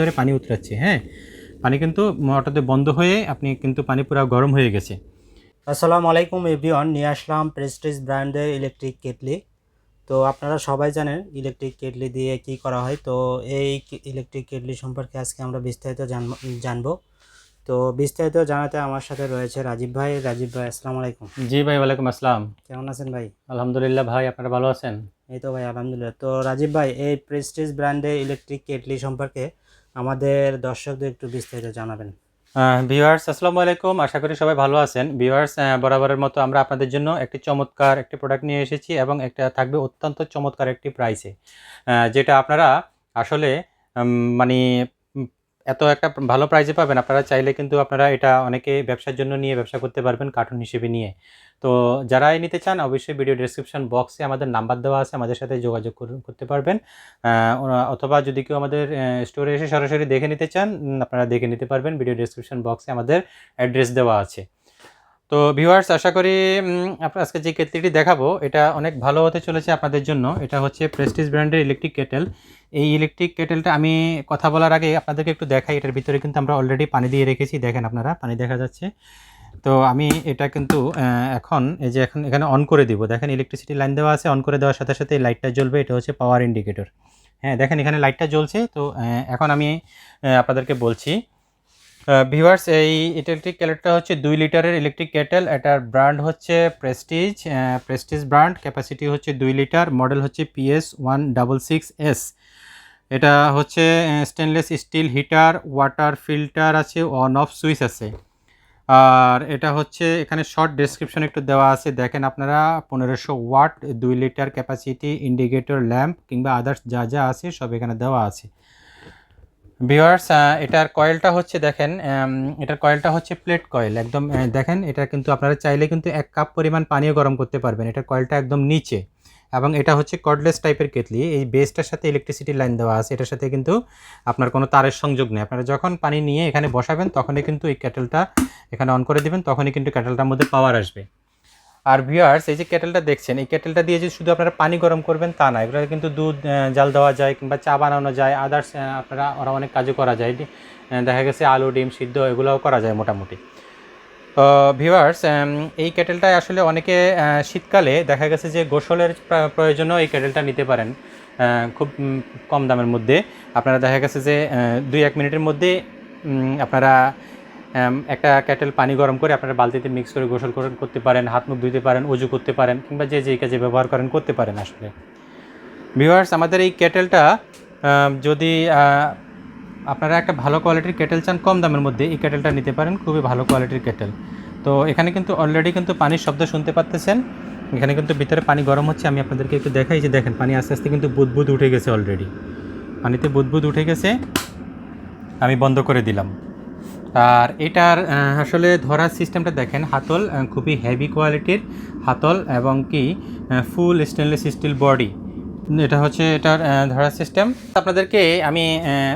ভিতরে পানি উতরাচ্ছে হ্যাঁ? পানি কিন্তু মোটরতে বন্ধ হয়ে আপনি কিন্তু পানি পুরো গরম হয়ে গেছে। আসসালামু আলাইকুম এভরিওয়ান নিয়ে আসলাম প্রেস্টিজ ব্র্যান্ডের ইলেকট্রিক কেটলি। তো আপনারা সবাই জানেন ইলেকট্রিক কেটলি দিয়ে কি করা হয়। তো এই ইলেকট্রিক কেটলি সম্পর্কে আজকে আমরা বিস্তারিত জানব জানব। তো বিস্তারিত জানাতে আমার সাথে রয়েছে রাজীব ভাই। রাজীব ভাই আসসালামু আলাইকুম। জি ভাই ওয়ালাইকুম আসসালাম। কেমন আছেন ভাই? আলহামদুলিল্লাহ ভাই আপনারা ভালো আছেন? এই তো ভাই আলহামদুলিল্লাহ। তো রাজীব ভাই এই প্রেস্টিজ ব্র্যান্ডের ইলেকট্রিক কেটলি সম্পর্কে আমাদের দর্শকদের একটু বিস্তারিত জানাবেন। ভিউয়ার্স আসসালামু আলাইকুম। আশা করি সবাই ভালো আছেন। ভিউয়ার্স বরাবরের মতো আমরা আপনাদের জন্য একটি চমৎকার একটি প্রোডাক্ট নিয়ে এসেছি এবং একটা থাকবে অত্যন্ত চমৎকার একটি প্রাইসে যেটা আপনারা আসলে মানে এত একটা ভালো প্রাইসে পাবেন, আপনারা চাইলে কিন্তু আপনারা এটা অনেকে ব্যবসার জন্য নিয়ে ব্যবসা করতে পারবেন কার্টুন হিসেবে নিয়ে। তো যারাই নিতে চান, অবশ্যই ভিডিও ডেসক্রিপশন বক্সে আমাদের নাম্বার দেওয়া আছে, আমাদের সাথে যোগাযোগ করতে পারবেন। অথবা যদি কেউ আমাদের স্টোরে এসে সরাসরি দেখে নিতে চান আপনারা দেখে নিতে পারবেন ভিডিও ডেসক্রিপশন বক্সে আমাদের অ্যাড্রেস দেওয়া আছে। তো ভিউয়ার্স আশা করি আপনার আজকে যে কেটলিটি দেখাবো, এটা অনেক ভালো হতে চলেছে আপনাদের জন্য। এটা হচ্ছে প্রেস্টিজ ব্র্যান্ডের ইলেকট্রিক কেটেল এই ইলেকট্রিক কেটেলটা আমি কথা বলার আগে আপনাদেরকে একটু দেখাই, এটার ভিতরে কিন্তু আমরা অলরেডি পানি দিয়ে রেখেছি, দেখেন আপনারা, পানি দেখা যাচ্ছে। তো আমি এটা কিন্তু এখন, এই যে এখন এখানে অন করে দিব। দেখেন ইলেকট্রিসিটি লাইন দেওয়া আছে অন করে দেওয়ার সাথে সাথে লাইটটা জ্বলবে, এটা হচ্ছে পাওয়ার ইন্ডিকেটর হ্যাঁ দেখেন এখানে লাইটটা জ্বলছে, তো এখন আমি আপনাদেরকে বলছি ভিভার্স এই ইলেকট্রিক কেটেলটা হচ্ছে দুই লিটারের ইলেকট্রিক কেটেল এটার ব্র্যান্ড হচ্ছে প্রেস্টিজ প্রেস্টিজ ব্র্যান্ড ক্যাপাসিটি হচ্ছে দুই লিটার মডেল হচ্ছে PS one double six S এটা হচ্ছে stainless steel heater water filter আছে অন অফ সুইচ আছে। আর এটা হচ্ছে, এখানে শর্ট ডেসক্রিপশন একটু দেওয়া আছে। দেখেন আপনারা, পনেরোশো ওয়াট, দুই লিটার ক্যাপাসিটি ইন্ডিকেটর ল্যাম্প কিংবা আদার্স যা যা আছে, সব এখানে দেওয়া আছে। ভিওয়ার্স এটার কয়েলটা হচ্ছে, দেখেন এটার কয়েলটা হচ্ছে প্লেট কয়েল একদম দেখেন, এটা কিন্তু আপনারা চাইলে কিন্তু এক কাপ পরিমাণ পানিও গরম করতে পারবেন। এটার কয়েলটা একদম নিচে। এবং এটা হচ্ছে কর্ডলেস টাইপের কেটলি। এই বেসটার সাথে ইলেকট্রিসিটি লাইন দেওয়া আছে। এটার সাথে কিন্তু আপনার কোনো তারের সংযোগ নেই। আপনারা যখন পানি নিয়ে এখানে বসাবেন, তখনই কিন্তু এই ক্যাটেলটা এখানে অন করে দিবেন, তখনই কিন্তু ক্যাটেলটার মধ্যে পাওয়ার আসবে। আর ভিউয়ার্স এই যে কেটেলটা দেখছেন, এই কেটেলটা দিয়ে যে শুধু আপনারা পানি গরম করবেন, তা না। এগুলো কিন্তু দুধ জাল দেওয়া যায় কিংবা চা বানানো যায়। আদার্স আপনারা, ওরা অনেক কাজও করা যায়। দেখা গেছে আলু, ডিম, সিদ্ধ এগুলোও করা যায় মোটামুটি। ভিউয়ার্স এই কেটেলটায় আসলে অনেকে শীতকালে দেখা গেছে যে গোসলের প্রয়োজনও এই কেটেলটা নিতে পারেন খুব কম দামের মধ্যে। আপনারা দেখা গেছে যে দুই এক মিনিটের মধ্যে আপনারা একটা ক্যাটেল পানি গরম করে আপনারা বালতিতে মিক্স করে গোসল করে, করতে পারেন, হাত মুখ ধুতে পারেন অজু করতে পারেন, কিংবা যে যে কাজে ব্যবহার করেন, করতে পারেন আসলে। ভিউয়ার্স আমাদের এই কেটেলটা যদি আপনারা একটা ভালো কোয়ালিটির কেটেল চান কম দামের মধ্যে, এই কেটেলটা নিতে পারেন, খুবই ভালো কোয়ালিটির কেটেল তো এখানে কিন্তু অলরেডি কিন্তু পানির শব্দ শুনতে পাচ্তেছেন এখানে কিন্তু ভিতরে পানি গরম হচ্ছে, আমি আপনাদেরকে একটু দেখাই যে দেখেন, পানি আস্তে আস্তে কিন্তু বুদবুদ উঠে গেছে অলরেডি পানিতে বুদবুদ উঠে গেছে, আমি বন্ধ করে দিলাম। আর এটার আসলে ধরার সিস্টেমটা দেখেন, হাতল খুবই হেভি কোয়ালিটির হাতল এবং কি ফুল স্টেনলেস স্টিল বডি এটা হচ্ছে এটার ধরার সিস্টেম আপনাদেরকে আমি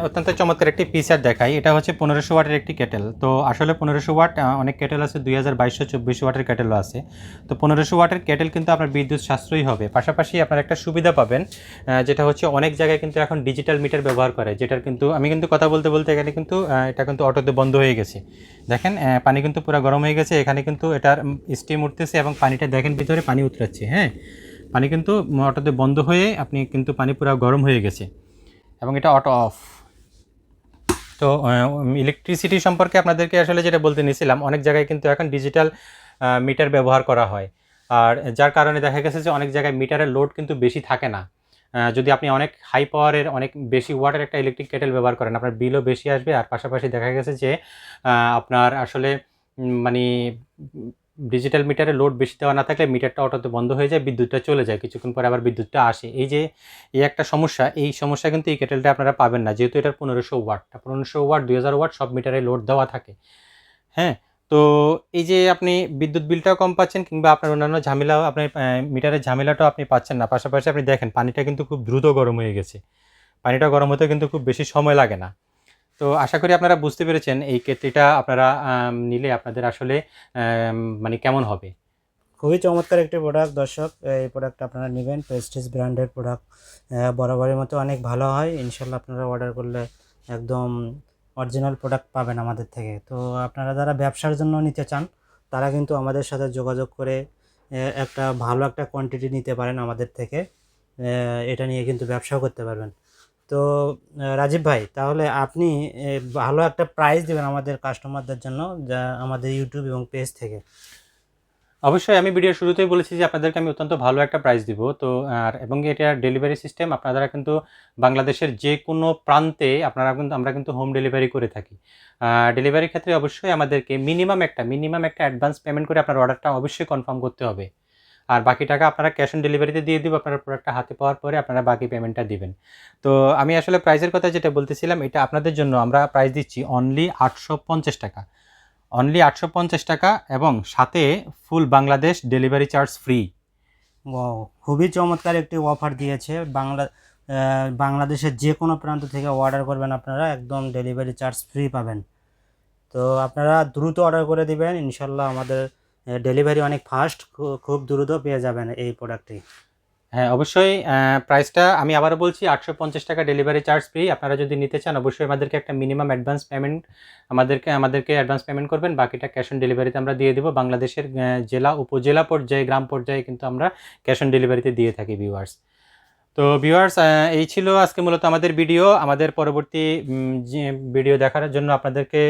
অত্যন্ত চমৎকার একটি পিসার দেখাই। এটা হচ্ছে পনেরোশো ওয়াটের একটি কেটেল তো আসলে পনেরোশো ওয়াট অনেক কেটেল আছে, দুই হাজার বাইশশো চব্বিশ ওয়াটের কেটেলও আছে। তো পনেরোশো ওয়াটের কেটেল কিন্তু আপনার বিদ্যুৎ সাশ্রয়ী হবে। পাশাপাশি আপনার একটা সুবিধা পাবেন যেটা হচ্ছে অনেক জায়গায় কিন্তু এখন ডিজিটাল মিটার ব্যবহার করে, যেটার কিন্তু, আমি কিন্তু কথা বলতে বলতে এখানে কিন্তু এটা কিন্তু অটোতে বন্ধ হয়ে গেছে। দেখেন পানি কিন্তু পুরো গরম হয়ে গেছে। এখানে কিন্তু এটার স্টিম উঠতেছে এবং পানিটা দেখেন ভিতরে পানি উতরাচ্ছে হ্যাঁ? পানি কিন্তু অটোতে বন্ধ হয়ে আপনি কিন্তু পানি পুরো গরম হয়ে গেছে। এবং এটা অটো অফ তো ইলেকট্রিসিটি সম্পর্কে আপনাদেরকে আসলে যেটা বলতে নিয়েছিলাম অনেক জায়গায় কিন্তু এখন ডিজিটাল মিটার ব্যবহার করা হয়। আর যার কারণে দেখা গেছে যে অনেক জায়গায় মিটারের লোড কিন্তু বেশি থাকে না। যদি আপনি অনেক হাই পাওয়ারের অনেক বেশি ওয়াটের একটা ইলেকট্রিক কেটেল ব্যবহার করেন, আপনার বিলও বেশি আসবে। আর পাশাপাশি দেখা গেছে যে আপনার আসলে মানে ডিজিটাল মিটারে লোড বেশি দেওয়া না থাকলে মিটারটা অটোতে বন্ধ হয়ে যায়, বিদ্যুৎটা চলে যায়, কিছুক্ষণ পরে আবার বিদ্যুৎটা আসে। এই যে, এই একটা সমস্যা, এই সমস্যা কিন্তু এই কেটেলটা আপনারা পাবেন না, যেহেতু এটার পনেরোশো ওয়াট। পনেরোশো ওয়াট, দুই হাজার ওয়াট সব মিটারে লোড দেওয়া থাকে। হ্যাঁ তো এই যে আপনি বিদ্যুৎ বিলটাও কম পাচ্ছেন কিংবা আপনার অন্যান্য ঝামেলাও, আপনি মিটারের ঝামেলাটাও আপনি পাচ্ছেন না। পাশাপাশি আপনি দেখেন, পানিটা কিন্তু খুব দ্রুত গরম হয়ে গেছে। পানিটা গরম হতে কিন্তু খুব বেশি সময় লাগে না। তো আশা করি আপনারা বুঝতে পেরেছেন এই কেটলিটা আপনারা নিলে আপনাদের আসলে মানে কেমন হবে। খুবই চমৎকার একটি প্রোডাক্ট দর্শক। এই প্রোডাক্ট আপনারা নেবেন প্রেস্টিজ ব্র্যান্ডের প্রোডাক্ট বরাবরের মতো অনেক ভালো হয়। ইনশাল্লাহ আপনারা অর্ডার করলে একদম অরিজিনাল প্রোডাক্ট পাবেন আমাদের থেকে। তো আপনারা যারা ব্যবসার জন্য নিতে চান, তারা কিন্তু আমাদের সাথে যোগাযোগ করে একটা ভালো একটা কোয়ান্টিটি নিতে পারেন আমাদের থেকে। এটা নিয়ে কিন্তু ব্যবসাও করতে পারবেন। তো রাজীব ভাই, তাহলে আপনি ভালো একটা প্রাইস দেবেন আমাদের কাস্টমারদের জন্য, যা আমাদের ইউটিউব এবং পেজ থেকে। অবশ্যই, আমি ভিডিওর শুরুতেই বলেছি যে আপনাদেরকে আমি অত্যন্ত ভালো একটা প্রাইস দিব। তো, আর, এবং এটা ডেলিভারি সিস্টেম আপনারা কিন্তু বাংলাদেশের যে কোনো প্রান্তে আপনারা কিন্তু, আমরা কিন্তু হোম ডেলিভারি করে থাকি। ডেলিভারির ক্ষেত্রে অবশ্যই আমাদেরকে মিনিমাম একটা মিনিমাম একটা অ্যাডভান্স পেমেন্ট করে আপনার অর্ডারটা অবশ্যই কনফার্ম করতে হবে। আর বাকি টাকা আপনারা ক্যাশ অন ডেলিভারিতে দিয়ে দিব আপনারা প্রোডাক্টটা হাতে পাওয়ার পরে আপনারা বাকি পেমেন্টটা দিবেন। তো আমি আসলে প্রাইসের কথা যেটা বলতেছিলাম এটা আপনাদের জন্য আমরা প্রাইস দিচ্ছি অনলি আটশো পঞ্চাশ টাকা। অনলি আটশো পঞ্চাশ টাকা এবং সাথে full Bangladesh delivery charge free Wow, খুবই চমৎকার একটি অফার দিয়েছে। বাংলা বাংলাদেশের যে কোনো প্রান্ত থেকে অর্ডার করবেন আপনারা একদম ডেলিভারি চার্জ ফ্রি পাবেন। তো আপনারা দ্রুত অর্ডার করে দিবেন। ইনশাল্লাহ আমাদের ডেলিভারি অনেক ফাস্ট খুব দ্রুত পেয়ে যাবেন এই প্রোডাক্টটি হ্যাঁ অবশ্যই প্রাইসটা আমি আবারও বলছি, আটশো পঞ্চাশ টাকা ডেলিভারি চার্জ ফ্রি আপনারা যদি নিতে চান, অবশ্যই আমাদেরকে একটা মিনিমাম অ্যাডভান্স পেমেন্ট আমাদেরকে আমাদেরকে অ্যাডভান্স পেমেন্ট করবেন। বাকিটা ক্যাশ অন ডেলিভারিতে আমরা দিয়ে দেবো। বাংলাদেশের জেলা, উপজেলা পর্যায়ে, গ্রাম পর্যায়ে কিন্তু আমরা ক্যাশ অন ডেলিভারিতে দিয়ে থাকি ভিউয়ার্স তো ভিউয়ার্স এই ছিল আজকে মূলত আমাদের ভিডিও আমাদের পরবর্তী ভিডিও দেখার জন্য আপনাদেরকে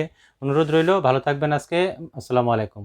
অনুরোধ রইল। ভালো থাকবেন আজকে। আসসালামু আলাইকুম।